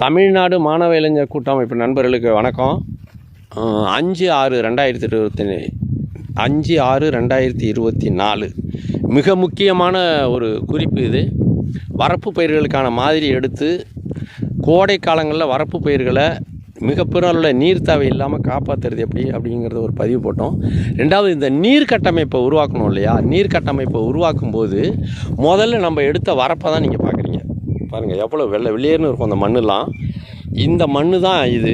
தமிழ்நாடு மாணவ இளைஞர் கூட்டமைப்பு நண்பர்களுக்கு வணக்கம். அஞ்சு ஆறு ரெண்டாயிரத்தி இருபத்தி அஞ்சு ஆறு ரெண்டாயிரத்தி இருபத்தி நாலு. மிக முக்கியமான ஒரு குறிப்பு இது. வரப்பு பயிர்களுக்கான மாதிரி எடுத்து கோடை காலங்களில் வரப்பு பயிர்களை மிக நீர் தேவை இல்லாமல் காப்பாற்றுறது எப்படி அப்படிங்கிறத ஒரு பதிவு போட்டோம். ரெண்டாவது இந்த நீர் கட்டமைப்பை உருவாக்கணும் இல்லையா? நீர் கட்டமைப்பை உருவாக்கும் போது முதல்ல நம்ம எடுத்த வரப்பை தான் நீங்கள் பாருங்கள் எவ்வளோ வெள்ளை வெளியேறுனு இருக்கும் அந்த மண்ணெலாம். இந்த மண்ணு தான் இது.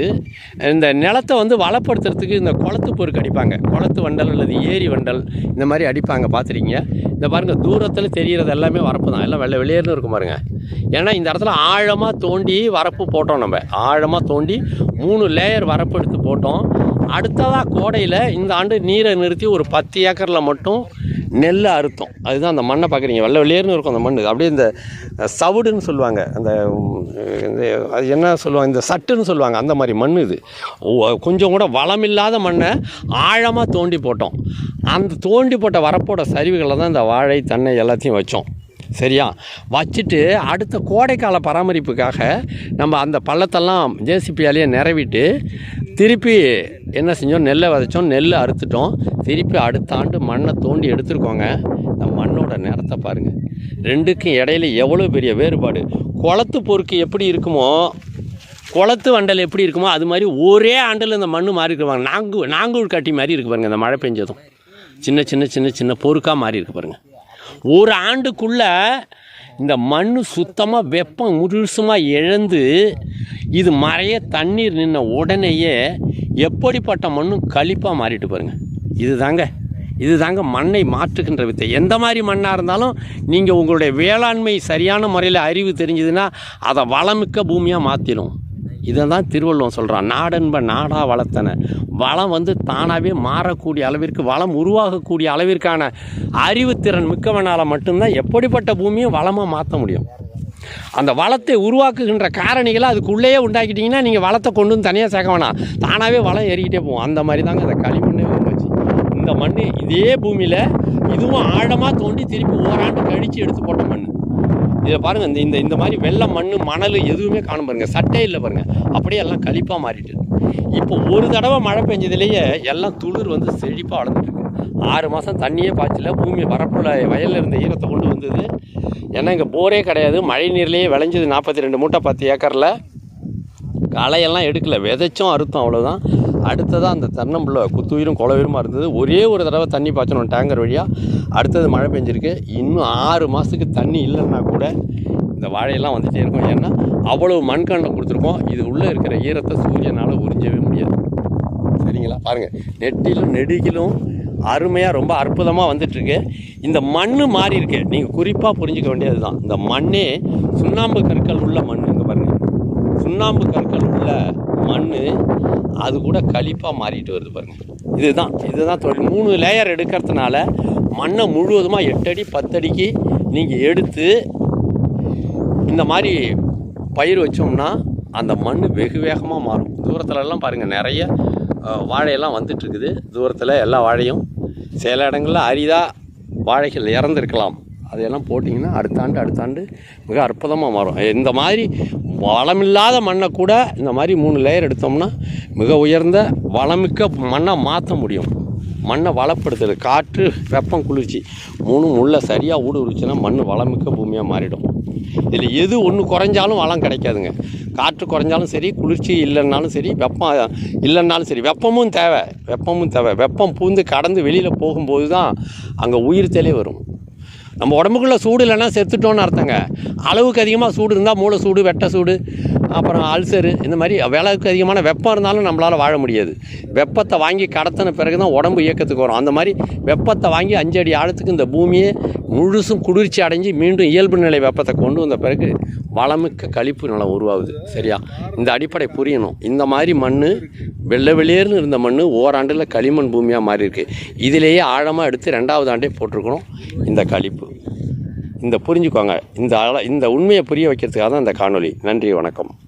இந்த நிலத்தை வந்து வளப்படுத்துறதுக்கு இந்த குளத்து பொருக்கு அடிப்பாங்க. குளத்து வண்டல் அல்லது ஏரி வண்டல் இந்த மாதிரி அடிப்பாங்க பார்த்துருக்கீங்க? இந்த பாருங்கள் தூரத்தில் தெரிகிறது எல்லாமே வரப்பு தான். எல்லாம் வெள்ளை வெளியேறுனு இருக்கும் பாருங்கள் ஏன்னா இந்த இடத்துல ஆழமாக தோண்டி வரப்பு போட்டோம் நம்ம. ஆழமாக தோண்டி மூணு லேயர் வரப்பு எடுத்து போட்டோம். அடுத்ததாக கோடையில் இந்த ஆண்டு நீரை நிறுத்தி ஒரு பத்து ஏக்கரில் மட்டும் நெல் அறுத்தோம். அதுதான் அந்த மண்ணை பார்க்குறீங்க. வெள்ளை வெளியேறுனு இருக்கும் அந்த மண் அப்படியே இந்த சவுடுன்னு சொல்லுவாங்க. அந்த அது என்ன சொல்லுவாங்க? இந்த சட்டுன்னு சொல்லுவாங்க. அந்த மாதிரி மண் இது. கொஞ்சம் கூட வளமில்லாத மண்ணை ஆழமாக தோண்டி போட்டோம். அந்த தோண்டி போட்ட வரப்போட சரிவுகளை தான் இந்த வாழை தென்னை எல்லாத்தையும் வச்சோம். சரியா? வச்சுட்டு அடுத்த கோடைக்கால பராமரிப்புக்காக நம்ம அந்த பள்ளத்தெல்லாம் ஜேசிபியாலேயே நிறவிட்டு திருப்பி என்ன செஞ்சோம்? நெல்லை விதைச்சோம். நெல் அறுத்துட்டோம். திருப்பி அடுத்த ஆண்டு மண்ணை தோண்டி எடுத்துருக்கோங்க. இந்த மண்ணோட நிறத்தை பாருங்கள் ரெண்டுக்கும் இடையில எவ்வளோ பெரிய வேறுபாடு. குளத்து பொறுக்கு எப்படி இருக்குமோ குளத்து வண்டல் எப்படி இருக்குமோ அது மாதிரி ஒரே ஆண்டில் இந்த மண் மாறி இருக்குவாங்க நாங்கு நாங்கூர் கட்டி மாதிரி இருக்கு பாருங்கள் இந்த மழை பெஞ்சதும். சின்ன சின்ன சின்ன சின்ன பொறுக்காக மாறி இருக்கு பாருங்கள் ஒரு ஆண்டுக்குள்ளே இந்த மண் சுத்தமாக வெப்பம் முழுசுமாக இழந்து இது மறைய தண்ணீர் நின்ன உடனேயே எப்படிப்பட்ட மண்ணும் கழிப்பாக மாறிட்டு பாருங்க. இது தாங்க இது தாங்க மண்ணை மாற்றுகின்ற வித்தை. எந்த மாதிரி மண்ணாக இருந்தாலும் நீங்கள் உங்களுடைய வேளாண்மை சரியான முறையில் அறிவு தெரிஞ்சதுன்னா அதை வளமிக்க பூமியாக மாற்றிடும் இதை தான் திருவள்ளுவன் சொல்கிறான் நாடென்ப நாடாக வளர்த்தன வளம் வந்து தானாகவே மாறக்கூடிய அளவிற்கு வளம் உருவாகக்கூடிய அளவிற்கான அறிவுத்திறன் மிக்கவனால் மட்டும்தான் எப்படிப்பட்ட பூமியும் வளமாக மாற்ற முடியும். அந்த வளத்தை உருவாக்குகின்ற காரணிகளை அதுக்குள்ளேயே உண்டாக்கிட்டீங்கன்னா நீங்கள் வளத்தை கொண்டு வந்து தனியாக சேர்க்க வேணாம். தானாகவே வளம் ஏறிக்கிட்டே போகும். அந்த மாதிரி தாங்க அந்த களிமண்ணே உருவாச்சு. இந்த மண் இதே பூமியில் இதுவும் ஆழமாக தோண்டி திருப்பி ஓராண்டு கழித்து எடுத்து போட்ட மண் இதை பாருங்கள் இந்த இந்த இந்த மாதிரி வெள்ளை மண் மணல் எதுவுமே காணும் பாருங்க. சட்டே இல்லை பாருங்கள் அப்படியே எல்லாம் கழிப்பாக மாறிட்டு. இப்போ ஒரு தடவை மழை பெஞ்சதுலேயே எல்லாம் துளிர் வந்து செழிப்பாக வளர்ந்துட்டு இருக்கு. ஆறு மாதம் தண்ணியே பாய்ச்சல. பூமி வரப்புல வயலில் இருந்த ஈரத்தை கொண்டு வந்தது. ஏன்னா இங்கே போரே கிடையாது. மழை நீர்லேயே விளைஞ்சது நாற்பத்தி ரெண்டு மூட்டை பத்து ஏக்கரில். களையெல்லாம் எடுக்கலை. விதைச்சும் அறுத்தோம் அவ்வளோதான் அடுத்ததாக அந்த தென்னம்புள்ள குத்துயிரும் குளவீருமா இருந்தது. ஒரே ஒரு தடவை தண்ணி பாய்ச்சணும் டேங்கர் வழியாக அடுத்தது மழை பெஞ்சிருக்கு. இன்னும் ஆறு மாதத்துக்கு தண்ணி இல்லைன்னா கூட இந்த வாழையெல்லாம் வந்துகிட்டே இருக்கும். ஏன்னா அவ்வளவு மண்கண்டம் கொடுத்துருக்கோம். இது உள்ளே இருக்கிற ஈரத்தை சூரியனால் உறிஞ்சவே முடியாது. சரிங்களா? பாருங்கள் நெட்டிலும் நெடுகிலும் அருமையாக ரொம்ப அற்புதமாக வந்துட்டுருக்கு. இந்த மண் மாறி இருக்கு. நீங்கள் குறிப்பாக புரிஞ்சிக்க வேண்டியது தான் இந்த மண்ணே சுண்ணாம்பு கற்கள் உள்ள மண் இங்கே பாருங்கள் சுண்ணாம்பு கற்கள் உள்ள மண் அது கூட கழிப்பாக மாறிட்டு வருது பாருங்கள் இதுதான் இதுதான் தொழில். மூணு லேயர் எடுக்கிறதுனால மண்ணை முழுவதுமாக எட்டடி பத்தடிக்கு நீங்கள் எடுத்து இந்த மாதிரி பயிர் வச்சோம்னா அந்த மண் வெகு வேகமாக மாறும். தூரத்துலலாம் பாருங்கள் நிறைய வாழையெல்லாம் வந்துட்டுருக்குது. தூரத்தில் எல்லா வாழையும். சில இடங்களில் அரிதாக வாழைகள் இறந்துருக்கலாம். அதையெல்லாம் போட்டிங்கன்னா அடுத்த ஆண்டு அடுத்த ஆண்டு மிக அற்புதமாக மாறும். இந்த மாதிரி வளமில்லாத மண்ணை கூட இந்த மாதிரி மூணு லேயர் எடுத்தோம்னா மிக உயர்ந்த வளமிக்க மண்ணை மாற்ற முடியும். மண்ணை வளப்படுத்துறது. காற்று வெப்பம் குளிர்ச்சி மூணும் உள்ள சரியாக ஊடுருச்சுன்னா மண் வளமிக்க பூமியாக மாறிடும். இதில் எது ஒன்று குறைஞ்சாலும் வளம் கிடைக்காதுங்க. காற்று குறைஞ்சாலும் சரி குளிர்ச்சி இல்லைன்னாலும் சரி வெப்பம் இல்லைன்னாலும் சரி வெப்பமும் தேவை வெப்பமும் தேவை. வெப்பம் பூந்து கடந்து வெளியில் போகும்போது தான் அங்கே உயிர் தெளி வரும். நம்ம உடம்புக்குள்ளே சூடு இல்லைன்னா செத்துட்டோன்னு அர்த்தங்க. அளவுக்கு அதிகமாக சூடு இருந்தால் மூளை சூடு வெட்ட சூடு அப்புறம் அல்சரு இந்த மாதிரி விலவுக்கு அதிகமான வெப்பம் இருந்தாலும் நம்மளால் வாழ முடியாது. வெப்பத்தை வாங்கி கடத்தின பிறகு தான் உடம்பு இயக்கத்துக்கு வரும். அந்த மாதிரி வெப்பத்தை வாங்கி அஞ்சடி ஆழத்துக்கு இந்த பூமியை முழுசும் குளிர்ச்சி அடைஞ்சு மீண்டும் இயல்பு நிலை வெப்பத்தை கொண்டு வந்த பிறகு வளமிக்க கழிப்பு நிலம் உருவாகுது. சரியா? இந்த அடிப்படை புரியணும். இந்த மாதிரி மண் வெள்ளை வெளியேறுனு இருந்த மண் ஓராண்டில் களிமண் பூமியாக மாறி இருக்கு இதிலேயே ஆழமாக எடுத்து ரெண்டாவது ஆண்டே போட்டிருக்கிறோம் இந்த கழிப்பு. இந்த புரிஞ்சுக்கோங்க. இந்த அள இந்த உண்மையை புரிய வைக்கிறதுக்காக தான் இந்த காணொளி. நன்றி வணக்கம்.